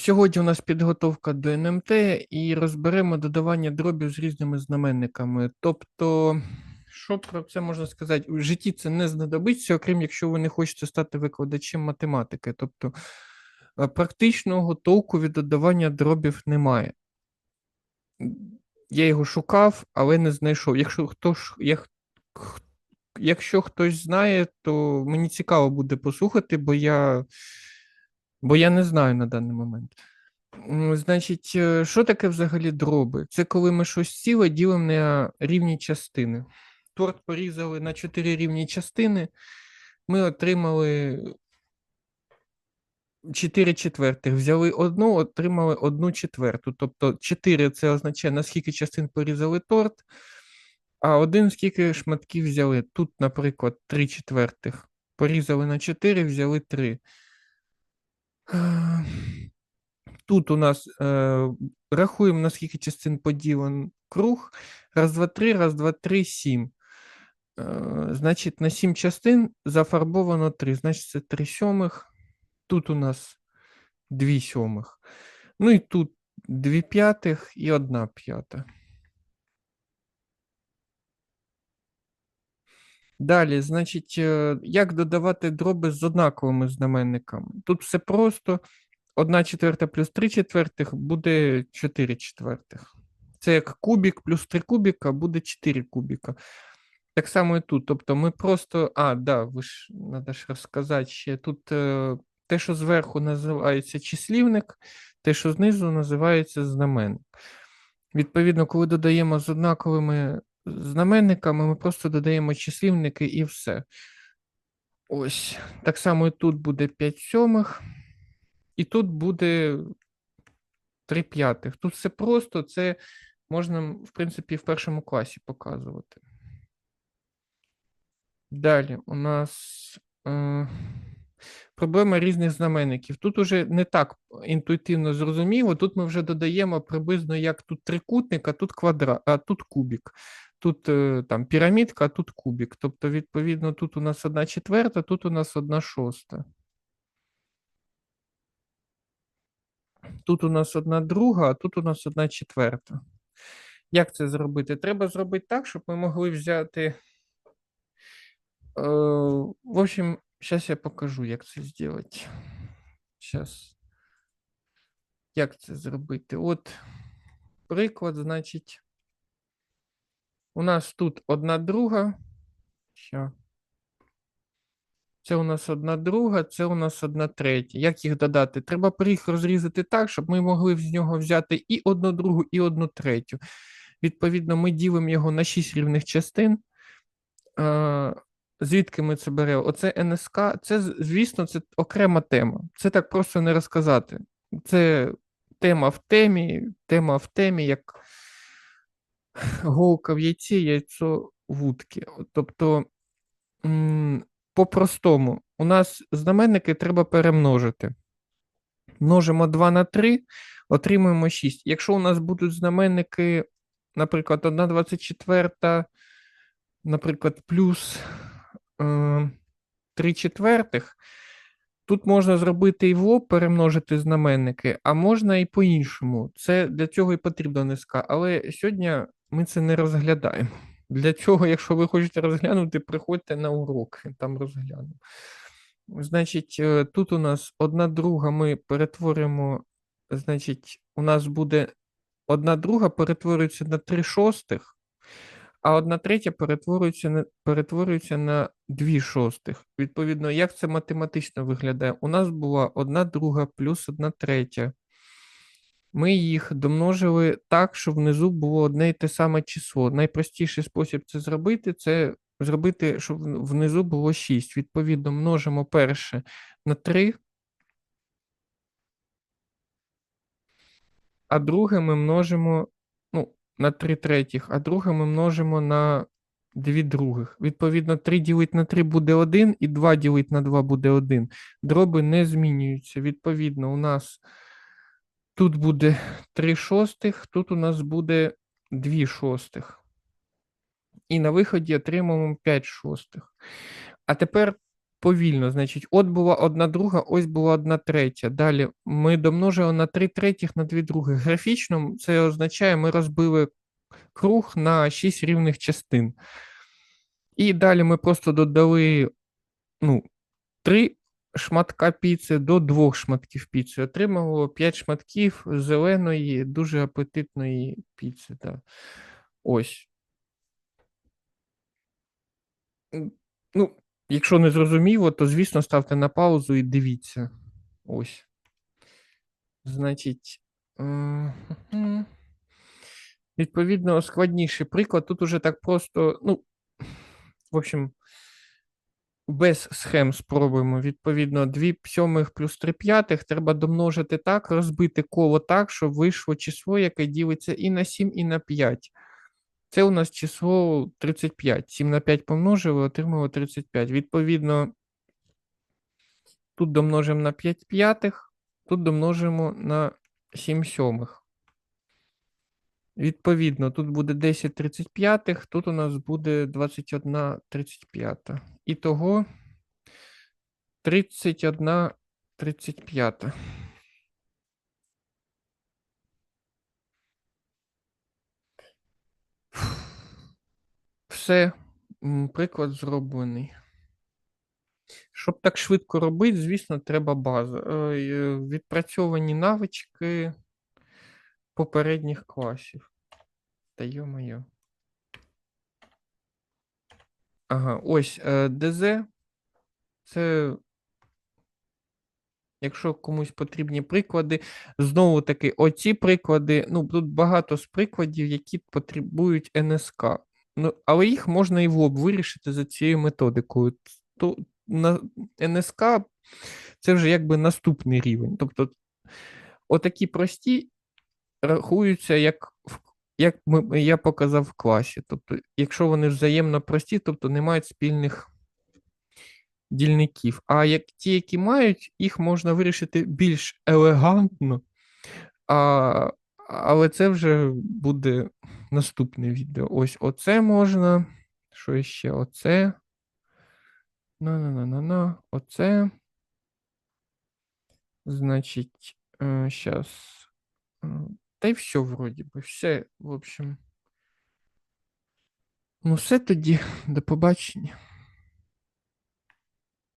Сьогодні у нас підготовка до НМТ і розберемо додавання дробів з різними знаменниками. Тобто, що про це можна сказати? У житті це не знадобиться, окрім якщо ви не хочете стати викладачем математики. Тобто е, практичного толку від додавання дробів немає. Я його шукав, але не знайшов. Якщо хто ж, як, якщо хтось знає, то мені цікаво буде послухати, бо я, бо я не знаю на даний момент. Значить, е, що таке взагалі дроби? Це коли ми щось ціле ділимо на рівні частини. Торт порізали на чотири рівні частини. Ми отримали 4 четвертих. Взяли одну, отримали одну четверту. Тобто 4 це означає, наскільки частин порізали торт, а один скільки шматків взяли. Тут, наприклад, 3 четвертих. Порізали на 4, взяли 3. Тут у нас е, рахуємо, наскільки частин поділен круг. Раз, два, три, раз, два, три, сім. Е, значить, на 7 частин зафарбовано 3. Значить, це 3 сьомих. Тут у нас 2 сьомих. Ну і тут 2 п'ятих і 1 п'ята. Далі, значить, е, як додавати дроби з однаковими знаменниками? Тут все просто. 1 четверта плюс 3 четвертих буде 4 четвертих. Це як кубік плюс 3 кубіка буде 4 кубіка. Так само і тут. Тобто ми просто. А, да, ви ж треба ж розказати ще. Тут е, те, що зверху називається числівник, те, що знизу називається знаменник. Відповідно, коли додаємо з однаковими знаменниками, ми просто додаємо числівники і все. Ось. Так само і тут буде 5 сьомих, і тут буде 3 п'ятих. Тут все просто, це можна, в принципі, в першому класі показувати. Далі у нас е, проблема різних знаменників. Тут уже не так інтуїтивно зрозуміло. Тут ми вже додаємо приблизно як тут трикутник, а тут квадрат, а тут кубік. Тут е, там пірамідка, а тут кубік. Тобто, відповідно, тут у нас одна четверта, тут у нас одна шоста. Тут у нас одна друга, а тут у нас одна четверта. Як це зробити? Треба зробити так, щоб ми могли взяти. Е, в общем, зараз я покажу, як це зробити. Зараз. Як це зробити? От приклад, значить. У нас тут одна друга. Що? Це у нас одна друга, це у нас одна третя. Як їх додати? Треба їх розрізати так, щоб ми могли з нього взяти і одну другу, і одну третю. Відповідно, ми ділимо його на 6 рівних частин. Звідки ми це беремо? Оце НСК, це, звісно, це окрема тема. Це так просто не розказати. Це тема в темі, тема в темі, як голка в яйці, яйцо в вудки. Тобто, по-простому, у нас знаменники треба перемножити. Множимо 2 на 3, отримуємо 6. Якщо у нас будуть знаменники, наприклад, 1,24, наприклад, плюс е, 3 четвертих, тут можна зробити і в лоб перемножити знаменники, а можна і по-іншому. Це для цього і потрібна низка. Але сьогодні ми це не розглядаємо. Для цього, якщо ви хочете розглянути, приходьте на уроки, там розглянемо. Значить, е, тут у нас одна друга ми перетворимо, значить, у нас буде одна друга перетворюється на 3 шостих, а одна третя перетворюється на, перетворюється на 2 шостих. Відповідно, як це математично виглядає? У нас була одна друга плюс одна третя. Ми їх домножили так, щоб внизу було одне і те саме число. Найпростіший спосіб це зробити це зробити, щоб внизу було 6. Відповідно, множимо перше на 3, а друге ми множимо ну, на 3 третіх, а друге ми множимо на 2 других. Відповідно, 3 ділить на 3 буде 1, і 2 ділить на 2 буде 1. Дроби не змінюються. Відповідно, у нас тут буде 3 шостих, тут у нас буде 2 шостих. І на виході отримаємо 5 шостих. А тепер повільно. Значить, от була одна друга, ось була одна третя. Далі ми домножили на 3 третіх на 2 других. Графічно це означає, ми розбили круг на 6 рівних частин. І далі ми просто додали ну, 3 шматка піци до двох шматків піци. Отримало 5 шматків зеленої, дуже апетитної піци. Да. Ось. Ну, якщо не зрозуміло, то звісно ставте на паузу і дивіться. Ось. Значить. е. Відповідно, складніший приклад. Тут уже так просто, ну, в общем, без схем спробуємо. Відповідно, 2 сьомих плюс 3 п'ятих треба домножити так, розбити коло так, щоб вийшло число, яке ділиться і на 7, і на 5. Це у нас число 35. 7 на 5 помножили, отримали 35. Відповідно, тут домножимо на 5 п'ятих, тут домножимо на 7 сьомих. Відповідно, тут буде 10 35, тут у нас буде 21 35. Ітого 31 35. Все, приклад зроблений. Щоб так швидко робити, звісно, треба база. Е, е, Відпрацьовані навички попередніх класів. Та йо-моє. Ага, ось е, ДЗ. Це, якщо комусь потрібні приклади, знову таки, оці приклади, ну, тут багато з прикладів, які потребують НСК. Ну, але їх можна і в лоб вирішити за цією методикою. То на НСК це вже якби наступний рівень. Тобто, отакі прості рахуються як як ми, я показав в класі. Тобто, якщо вони взаємно прості, тобто не мають спільних дільників. А як ті, які мають, їх можна вирішити більш елегантно, а, але це вже буде наступне відео. Ось оце можна. Що ще? Оце. На-на-на-на-на. Оце. Значить, зараз. Та й все, вроді би. Все, в общем. Ну, все тоді, до побачення.